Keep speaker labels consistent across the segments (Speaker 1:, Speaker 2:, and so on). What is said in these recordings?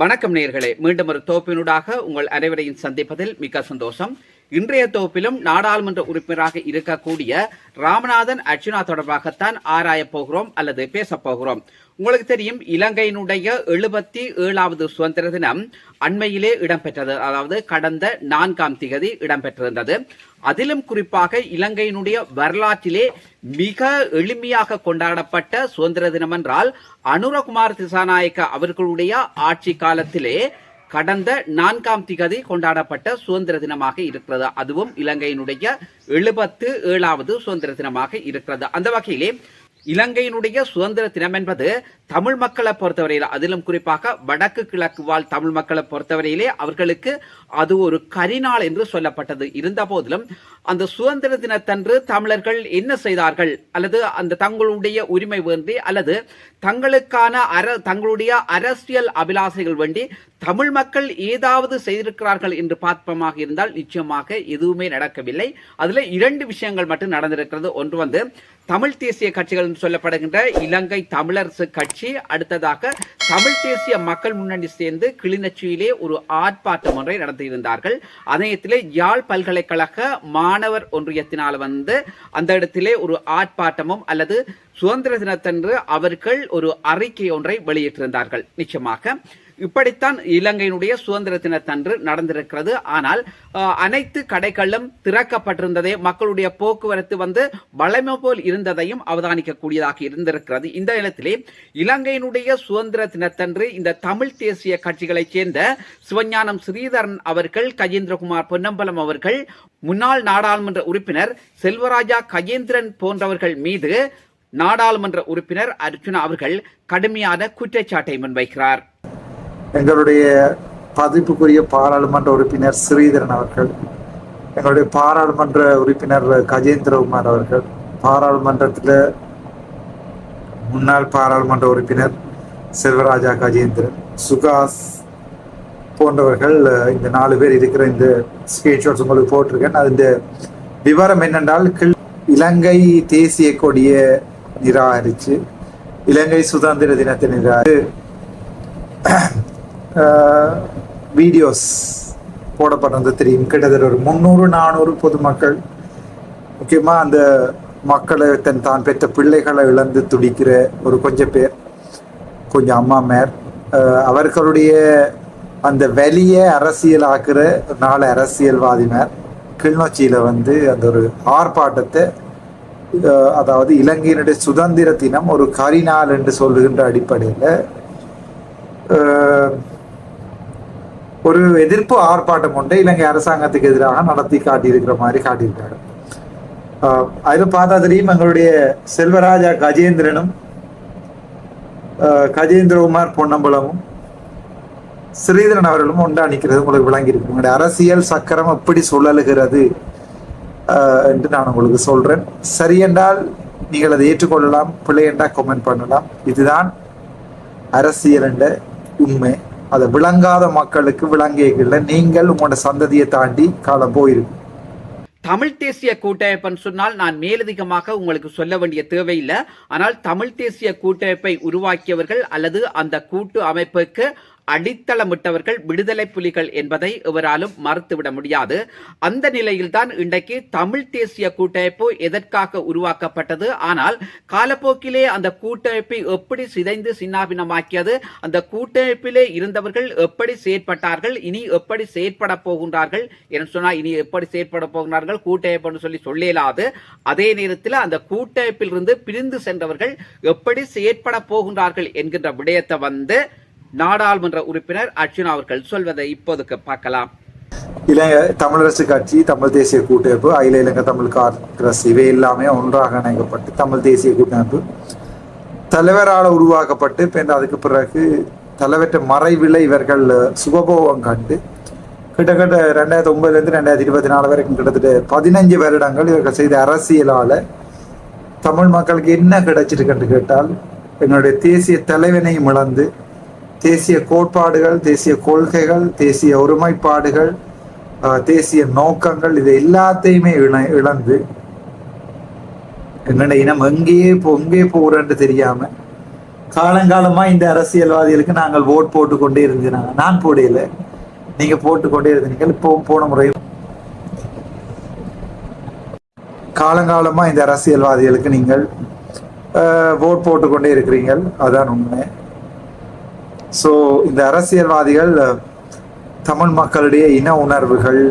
Speaker 1: வணக்கம் நேர்களே மீண்டும் ஒரு தோப்பினூடாக உங்கள் அனைவரையும் சந்திப்பதில் மிக்க சந்தோஷம். இன்றைய தொகுப்பிலும் நாடாளுமன்ற உறுப்பினராக இருக்கக்கூடிய ராமநாதன் அர்ச்சுனா தொடர்பாகத்தான் ஆராயப் போகிறோம் அல்லது பேசப் போகிறோம். உங்களுக்கு தெரியும் இலங்கையினுடைய எழுபத்தி ஏழாவது சுதந்திர தினம் அண்மையிலே இடம்பெற்றது. அதாவது கடந்த நான்காம் திகதி இடம்பெற்றிருந்தது. அதிலும் குறிப்பாக இலங்கையினுடைய வரலாற்றிலே மிக எளிமையாக கொண்டாடப்பட்ட சுதந்திர தினம் என்றால் அனுரகுமார் திசாநாயக்க அவர்களுடைய ஆட்சி காலத்திலே கடந்த நான்காம் திகதி கொண்டாடப்பட்ட சுதந்திர தினமாக இருக்கிறது. அதுவும் இலங்கையினுடைய எழுபத்து ஏழாவது சுதந்திர தினமாக இருக்கிறது. அந்த வகையிலே இலங்கையினுடைய சுதந்திர தினம் என்பது தமிழ் மக்களை பொறுத்தவரையில் அதிலும் குறிப்பாக வடக்கு கிழக்கு வாழ் தமிழ் மக்களை பொறுத்தவரையிலே அவர்களுக்கு அது ஒரு கரிநாள் என்று சொல்லப்பட்டது. இருந்த போதிலும் அந்த சுதந்திர தினத்தன்று தமிழர்கள் என்ன செய்தார்கள்? அல்லது அந்த தங்களுடைய உரிமை வேண்டி அல்லது தங்களுக்கான அர தங்களுடைய அரசியல் அபிலாசைகள் வேண்டி தமிழ் மக்கள் ஏதாவது செய்திருக்கிறார்கள் என்று பார்ப்பமாக இருந்தால் நிச்சயமாக எதுவுமே நடக்கவில்லை. அதில் இரண்டு விஷயங்கள் மட்டும் நடந்திருக்கிறது. ஒன்று வந்து தமிழ் தேசிய கட்சிகள் என்று சொல்லப்படுகின்ற இலங்கை தமிழரசு கட்சி அடுத்ததாக தமிழ் தேசிய மக்கள் முன்னணி சேர்ந்து கிளிநொச்சியிலே ஒரு ஆர்ப்பாட்டம் ஒன்றை நடத்தியிருந்தார்கள். அதயத்திலே யாழ் பல்கலைக்கழக மா மாணவர் ஒன்றியத்தினால் வந்து அந்த இடத்திலே ஒரு ஆர்ப்பாட்டமும் அல்லது சுதந்திர தினத்தன்று அவர்கள் ஒரு அறிக்கை ஒன்றை வெளியிட்டிருந்தார்கள். நிச்சயமாக இப்படித்தான் இலங்கையினுடைய சுதந்திர தினத்தன்று நடந்திருக்கிறது. ஆனால் அனைத்து கடைகளும் திறக்கப்பட்டிருந்ததே மக்களுடைய போக்குவரத்து வந்து வளமை போல் இருந்ததையும் அவதானிக்கக்கூடியதாக இருந்திருக்கிறது. இந்த இடத்திலே இலங்கையினுடைய சுதந்திர தினத்தன்று இந்த தமிழ் தேசிய கட்சிகளைச் சேர்ந்த சிவஞானம் ஸ்ரீதரன் அவர்கள் கஜேந்திரகுமார் பொன்னம்பலம் அவர்கள் முன்னாள் நாடாளுமன்ற உறுப்பினர் செல்வராஜா கஜேந்திரன் போன்றவர்கள் மீது நாடாளுமன்ற உறுப்பினர் அர்ஜுனா அவர்கள் கடுமையான குற்றச்சாட்டை முன்வைக்கிறார்.
Speaker 2: எங்களுடைய பதிப்புக்குரிய பாராளுமன்ற உறுப்பினர் ஸ்ரீதரன் அவர்கள் எங்களுடைய பாராளுமன்ற உறுப்பினர் கஜேந்திரகுமார் அவர்கள் பாராளுமன்றத்தில் முன்னாள் பாராளுமன்ற உறுப்பினர் செல்வராஜா கஜேந்திரன் சுகாஸ் போன்றவர்கள் இந்த நாலு பேர் இருக்கிற இந்த ஸ்கிரீன்ஷாட்ஸ் உங்களுக்கு போட்டிருக்கேன். அது இந்த விவரம் என்னென்றால் கிள்- இலங்கை தேசிய கொடியை நிராகரித்து இலங்கை சுதந்திர தினத்தை நிராகரி வீடியோஸ் போடப்பட்டிருந்தது தெரியும். கிட்டத்தட்ட ஒரு முந்நூறு நானூறு பொதுமக்கள். முக்கியமாக அந்த மக்களை தன் தான் பெற்ற பிள்ளைகளை இழந்து துடிக்கிற ஒரு கொஞ்சம் பேர் கொஞ்சம் அம்மா மேர். அவர்களுடைய அந்த வெளிய அரசியலாக்குற ஒரு நாலு அரசியல்வாதினர் கிளிநொச்சியில் வந்து அந்த ஒரு ஆர்ப்பாட்டத்தை அதாவது இலங்கையினுடைய சுதந்திர தினம் ஒரு கரிநாள் என்று சொல்லுகின்ற அடிப்படையில் ஒரு எதிர்ப்பு ஆர்ப்பாட்டம் ஒன்றை இலங்கை அரசாங்கத்துக்கு எதிராக நடத்தி காட்டியிருக்கிற மாதிரி காட்டியிருக்காரு. அதில் பார்த்தா தெரியும் எங்களுடைய செல்வராஜா கஜேந்திரனும் கஜேந்திரகுமார் பொன்னம்பலமும் ஸ்ரீதரன் அவர்களும் ஒன்றா நிற்கிறது உங்களுக்கு விளங்கியிருக்கு உங்களுடைய அரசியல் சக்கரம் எப்படி சுழலுகிறது என்று நான் உங்களுக்கு சொல்கிறேன் சரி என்றால் நீங்கள் அதை ஏற்றுக்கொள்ளலாம் பிள்ளை என்றால் கமெண்ட் பண்ணலாம். இதுதான் அரசியல் என்ற உண்மை. அது விளங்காத மக்களுக்கு விளங்கியதில்லை நீங்கள் உங்களோட சந்ததியை தாண்டி காலம் போயிருக்கு
Speaker 1: தமிழ் தேசிய கூட்டமைப்புன்னு சொன்னால் நான் மேலதிகமாக உங்களுக்கு சொல்ல வேண்டிய தேவையில்லை. ஆனால் தமிழ் தேசிய கூட்டமைப்பை உருவாக்கியவர்கள் அல்லது அந்த கூட்டு அமைப்புக்கு அடித்தளமிட்டவர்கள் விடுதலை புலிகள் என்பதை எவராலும் மறுத்துவிட முடியாது. அந்த நிலையில்தான் இன்றைக்கு தமிழ் தேசிய கூட்டமைப்பு எதற்காக உருவாக்கப்பட்டது? ஆனால் காலப்போக்கிலே அந்த கூட்டமைப்பை எப்படி சிதைந்து சின்னாபினமாக்கியது அந்த கூட்டமைப்பிலே இருந்தவர்கள் எப்படி செயற்பட்டார்கள்? இனி எப்படி செயற்பட போகின்றார்கள்? என்று சொன்னால் இனி எப்படி செயற்பட போகிறார்கள் கூட்டமைப்புன்னு சொல்லி சொல்லலாது. அதே நேரத்தில் அந்த கூட்டமைப்பில் இருந்து பிரிந்து சென்றவர்கள் எப்படி செயற்பட போகின்றார்கள் என்கின்ற விடயத்தை வந்து நாடாளுமன்ற உறுப்பினர் அர்ச்சுனா அவர்கள் சொல்வதை இப்போதுக்கு பார்க்கலாம்.
Speaker 2: இலங்கை தமிழரசு கட்சி தமிழ் தேசிய கூட்டமைப்பு அகில இலங்கை தமிழ் காங்கிரஸ் இவை எல்லாமே ஒன்றாக இணைக்கப்பட்டு தமிழ் தேசிய கூட்டமைப்பு தலைவரால் உருவாக்கப்பட்டு பின் அதுக்கு பிறகு தலைவற்ற மறைவில் இவர்கள் சுகபோகம் கண்டு கிட்டத்தட்ட ரெண்டாயிரத்தி ஒன்பதுலேருந்து ரெண்டாயிரத்தி இருபத்தி நாலு வரைக்கும் கிட்டத்தட்ட பதினஞ்சு வருடங்கள் இவர்கள் செய்த அரசியலால் தமிழ் மக்களுக்கு என்ன கிடைச்சிருக்குன்னு கேட்டால் எங்களுடைய தேசிய தலைவனையும் இழந்து தேசிய கோட்பாடுகள் தேசிய கொள்கைகள் தேசிய ஒருமைப்பாடுகள் தேசிய நோக்கங்கள் இது எல்லாத்தையுமே இழ இழந்து என்னோட இனம் எங்கேயே போ எங்கே போகிறேன்னு தெரியாம காலங்காலமா இந்த அரசியல்வாதிகளுக்கு நாங்கள் ஓட் போட்டு கொண்டே இருந்தாங்க. நான் போடையில நீங்க போட்டு கொண்டே இருந்தீங்க. இப்போ போன முறை காலங்காலமா இந்த அரசியல்வாதிகளுக்கு நீங்கள் ஓட் போட்டு கொண்டே இருக்கிறீங்கள் அதான் உண்மை. ஸோ இந்த அரசியல்வாதிகள் தமிழ் மக்களுடைய இன உணர்வுகள்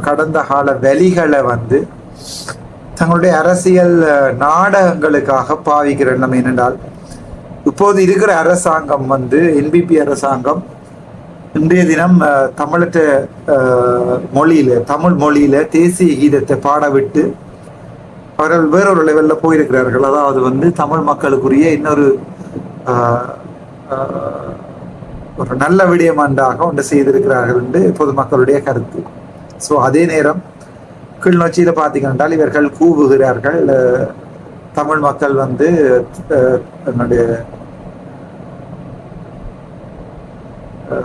Speaker 2: கடந்த கால வெளிகளை வந்து தங்களுடைய அரசியல் நாடகங்களுக்காக பாவிக்கிற எண்ணம் என்னென்றால் இப்போது இருக்கிற அரசாங்கம் வந்து என்பிபி அரசாங்கம் இன்றைய தினம் தமிழற்ற மொழியில தமிழ் மொழியில தேசிய கீதத்தை பாடவிட்டு அவர்கள் வேறொரு லெவலில் போயிருக்கிறார்கள். அதாவது வந்து தமிழ் மக்களுக்குரிய இன்னொரு ஒரு நல்ல விடயமன்றாக ஒன்று செய்திருக்கிறார்கள் என்று பொதுமக்களுடைய கருத்து. ஸோ அதே நேரம் கிளிநொச்சியில பார்த்தீங்கன்னா இவர்கள் கூவுகிறார்கள். தமிழ் மக்கள் வந்து என்னுடைய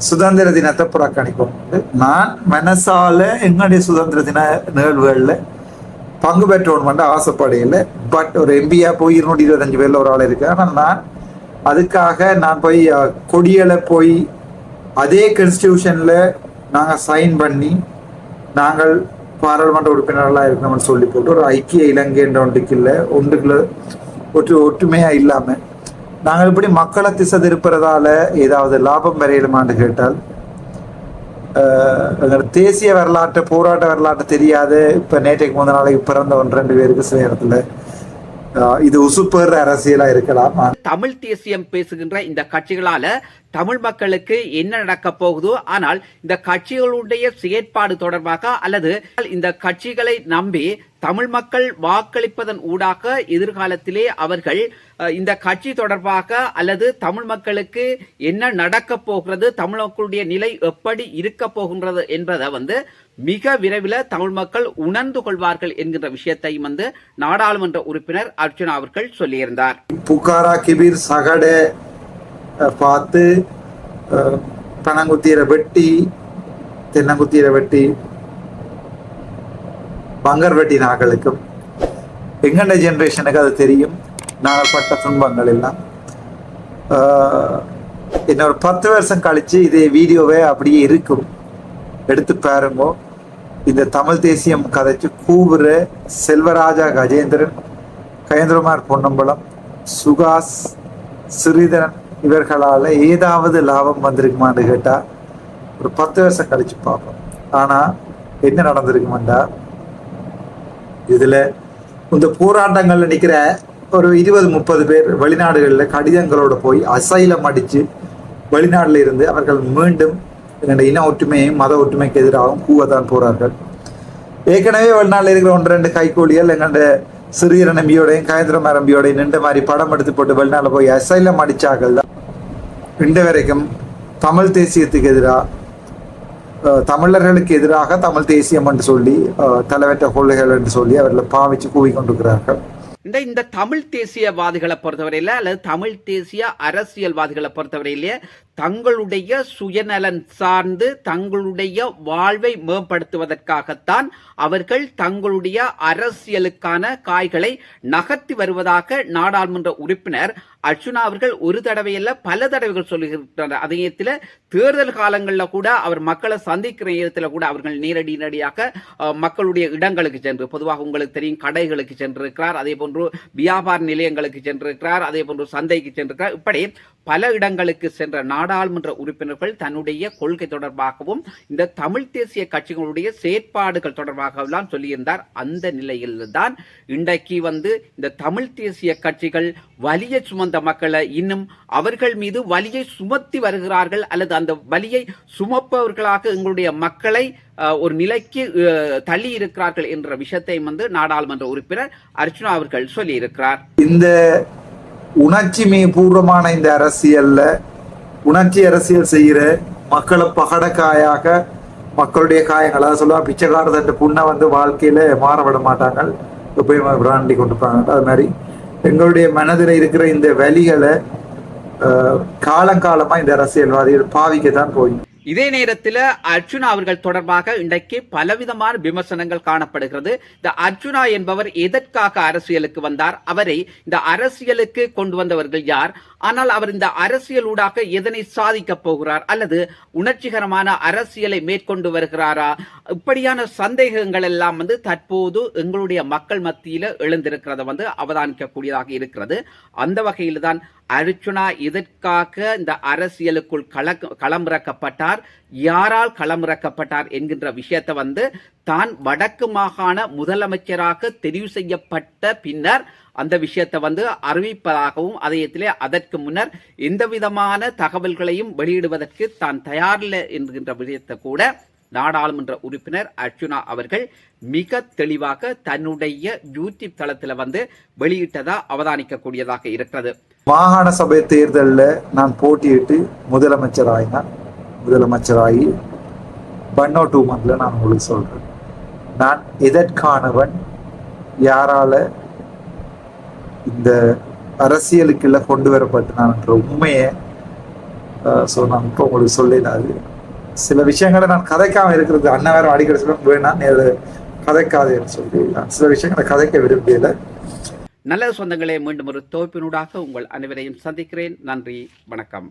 Speaker 2: சுதந்திர தினத்தை புறக்கணிப்போம் நான் மனசால எங்களுடைய சுதந்திர தின நிகழ்வுகள்ல பங்கு பெற்றோன்னு ஆசைப்படையில. பட் ஒரு எம்பியா போய் இருநூற்றி இருபத்தஞ்சு பேர்ல ஒரு ஆள் இருக்கு ஆனால் நான் அதுக்காக நான் போய் அஹ், கொடியலை போய் அதே கான்ஸ்டியூஷன்ல நாங்கள் சைன் பண்ணி நாங்கள் பாராளுமன்ற உறுப்பினர்களாக இருக்கணும்னு சொல்லி போட்டு ஒரு ஐக்கிய இலங்கைன்ற ஒன்றுக்கு இல்லை ஒன்றுக்குள்ள ஒற்று ஒற்றுமையா இல்லாம நாங்கள் இப்படி மக்களை திசை திருப்புறதால ஏதாவது லாபம் வரையிலுமான்னு கேட்டால் ஆஹ் தேசிய வரலாற்று போராட்ட வரலாற்று தெரியாது இப்ப நேற்றைக்கு முந்த நாளைக்கு பிறந்த ஒன்று ரெண்டு பேருக்கு சில இடத்துல இது உசுப்பேற அரசியலா இருக்கலாம்.
Speaker 1: தமிழ் தேசியம் பேசுகின்ற இந்த கட்சிகளால தமிழ் மக்களுக்கு என்ன நடக்க போகுதோ ஆனால் இந்த கட்சிகளுடைய செயற்பாடு தொடர்பாக அல்லது இந்த கட்சிகளை நம்பி தமிழ் மக்கள் வாக்களிப்பதன் ஊடாக எதிர்காலத்திலே அவர்கள் இந்த கட்சி தொடர்பாக அல்லது தமிழ் மக்களுக்கு என்ன நடக்க போகிறது தமிழ் மக்களுடைய நிலை எப்படி இருக்க போகின்றது என்பதை வந்து மிக விரைவில் தமிழ் மக்கள் உணர்ந்து கொள்வார்கள் என்கின்ற விஷயத்தையும் வந்து நாடாளுமன்ற உறுப்பினர் அர்ச்சனா அவர்கள் சொல்லியிருந்தார்.
Speaker 2: புகாரா கிபீர் சகடே பார்த்து அஹ், வெட்டி தென்னங்குத்தியில வெட்டி பங்கர் வெட்டி நாக்களுக்கும் எங்கண்ட ஜென்ரேஷனுக்கு அது தெரியும். நாங்கள் பட்ட துன்பங்கள் எல்லாம். ஆஹ், இன்னொரு பத்து வருஷம் கழிச்சு இதே வீடியோவே அப்படியே இருக்கும். எடுத்து பாருங்க. இந்த தமிழ் தேசியம் கதைச்சு கூவுற செல்வராஜா கஜேந்திரன் கயேந்திரமார் பொன்னம்பலம் சுகாஸ் ஸ்ரீதரன் இவர்களால ஏதாவது லாபம் வந்திருக்குமான்னு கேட்டா ஒரு பத்து வருஷம் கழிச்சு பார்ப்போம். ஆனா என்ன நடந்திருக்குமெண்டா? இதுல இந்த போராட்டங்களில் நிக்கிற ஒரு இருபது முப்பது பேர் வெளிநாடுகளில் கடிதங்களோட போய் அசைலம் அடிச்சு வெளிநாடுல இருந்து அவர்கள் மீண்டும் எங்களுடைய இன ஒற்றுமையும் மத ஒற்றுமைக்கு எதிராகவும் கூவத்தான் போறார்கள். ஏற்கனவே வெளிநாட்டில் இருக்கிற ஒன்று ரெண்டு கைகூலிகள் எங்கள்ட சிறியர எம்பியோடையும் கயந்திரம நம்பியோடையும் நின்ற மாதிரி படம் எடுத்து போட்டு வெளிநாட்டில் போய் அசைலம் அடித்தார்கள் தான். இன்று வரைக்கும் தமிழ் தேசியத்துக்கு எதிராக அஹ், தமிழர்களுக்கு எதிராக தமிழ் தேசியம் என்று சொல்லி அஹ், தலைவற்ற கொள்கைகள் என்று சொல்லி அவர்களை பாவிச்சு கூவி கொண்டிருக்கிறார்கள்
Speaker 1: இந்த இந்த தமிழ் தேசியவாதிகளை பொறுத்தவரையில அல்லது தமிழ் தேசிய அரசியல்வாதிகளை பொறுத்தவரையிலேயே தங்களுடைய சுயநலன் சார்ந்து தங்களுடைய வாழ்வை மேம்படுத்துவதற்காகத்தான் அவர்கள் தங்களுடைய அரசியலுக்கான காய்களை நகர்த்தி வருவதாக நாடாளுமன்ற உறுப்பினர் அர்ஜுனா அவர்கள் ஒரு தடவையல்ல பல தடவைகள் சொல்லுகின்றனர் அதயத்தில் தேர்தல் காலங்களில் கூட அவர் மக்களை சந்திக்கிற நேரத்தில் கூட அவர்கள் நேரடி நேரடியாக மக்களுடைய இடங்களுக்கு சென்று பொதுவாக உங்களுக்கு தெரியும் கடைகளுக்கு சென்றிருக்கிறார் அதே போன்று வியாபார நிலையங்களுக்கு சென்றிருக்கிறார் அதே போன்று சந்தைக்கு சென்றிருக்கிறார். இப்படி பல இடங்களுக்கு சென்ற நாடாளுமன்ற உறுப்பினர்கள் தன்னுடைய கொள்கை தொடர்பாகவும் இந்த தமிழ் தேசிய கட்சிகளுடைய செயற்பாடுகள் தொடர்பாகவெல்லாம் சொல்லியிருந்தார். அந்த நிலையில்தான் இன்றைக்கு வந்து இந்த தமிழ் தேசிய கட்சிகள் வலியை சுமந்த மக்களை இன்னும் அவர்கள் மீது வலியை சுமத்தி வருகிறார்கள் அல்லது அந்த வலியை சுமப்பவர்களாக எங்களுடைய மக்களை அஹ், ஒரு நிலைக்கு தள்ளி இருக்கிறார்கள் என்ற விஷயத்தை வந்து நாடாளுமன்ற உறுப்பினர் அர்ச்சுனா அவர்கள் சொல்லியிருக்கிறார்.
Speaker 2: இந்த உணர்ச்சி பூர்வமான இந்த அரசியல்ல உணர்ச்சி அரசியல் செய்கிற மக்களை பகடக்காயாக மக்களுடைய காயங்கள் அதாவது சொல்லுவா பிச்சைக்காரர் தட்டு புண்ணை வந்து வாழ்க்கையில மாற விட மாட்டாங்க. எப்பயும் பிராண்டி கொண்டிருப்பாங்க. அது மாதிரி எங்களுடைய மனதில் இருக்கிற இந்த வலிகளை காலங்காலமா இந்த அரசியல்வாதிகள் பாவிக்கத்தான் போய்
Speaker 1: இதே நேரத்தில் அர்ஜுனா அவர்கள் தொடர்பாக இன்றைக்கு பலவிதமான விமர்சனங்கள் காணப்படுகிறது. இந்த அர்ஜுனா என்பவர் எதற்காக அரசியலுக்கு வந்தார்? அவரை இந்த அரசியலுக்கு கொண்டு வந்தவர்கள் யார்? ஆனால் அவர் இந்த அரசியலூடாக எதனை சாதிக்கப் போகிறார்? அல்லது உணர்ச்சிகரமான அரசியலை மேற்கொண்டு வருகிறாரா? இப்படியான சந்தேகங்கள் எல்லாம் வந்து தற்போது எங்களுடைய மக்கள் மத்தியில் எழுந்திருக்கிறத வந்து அவதானிக்கக்கூடியதாக இருக்கிறது. அந்த வகையில் தான் அர்ச்சுனா இதற்காக இந்த அரசியலுக்குள் கள- களமிறக்கப்பட்டார்? யாரால் களமிறக்கப்பட்டார் என்கின்ற விஷயத்தை வந்து தான் வடக்கு மாகாண முதலமைச்சராக தெரிவு செய்யப்பட்ட பின்னர் அந்த விஷயத்தை வந்து அறிவிப்பதாகவும் அதயத்திலே அதற்கு முன்னர் எந்த விதமான தகவல்களையும் வெளியிடுவதற்கு தான் தயாரில்லை என்கின்ற விஷயத்தை கூட நாடாளுமன்ற உறுப்பினர் அர்ஜுனா அவர்கள் மிக தெளிவாக தன்னுடைய யூடியூப் தளத்துல வந்து வெளியிட்டதா அவதானிக்கக்கூடியதாக இருக்கிறது.
Speaker 2: மாகாண சபை தேர்தலில் நான் போட்டியிட்டு முதலமைச்சராயினான் முதலமைச்சராகி பன்னோ டூ மந்த்ல நான் உங்களுக்கு சொல்றேன். நான் எதற்கானவன் யாரால இந்த அரசியலுக்குள்ள கொண்டு வரப்பட்டான்ற உண்மையை ஸோ நான் இப்போ உங்களுக்கு சொல்லிடாது சில விஷயங்களை நான் கதைக்காம இருக்கிறது அண்ணன் வேற அடிக்கடி சொல்ல வேணாம் நேரு கதைக்காதுன்னு கதைக்காதேன்னு சொல்லி நான் சில விஷயங்களை கதைக்க விரும்பியல
Speaker 1: நல்ல சொந்தங்களே மீண்டும் ஒரு தொகுப்பினூடாக உங்கள் அனைவரையும் சந்திக்கிறேன். நன்றி வணக்கம்.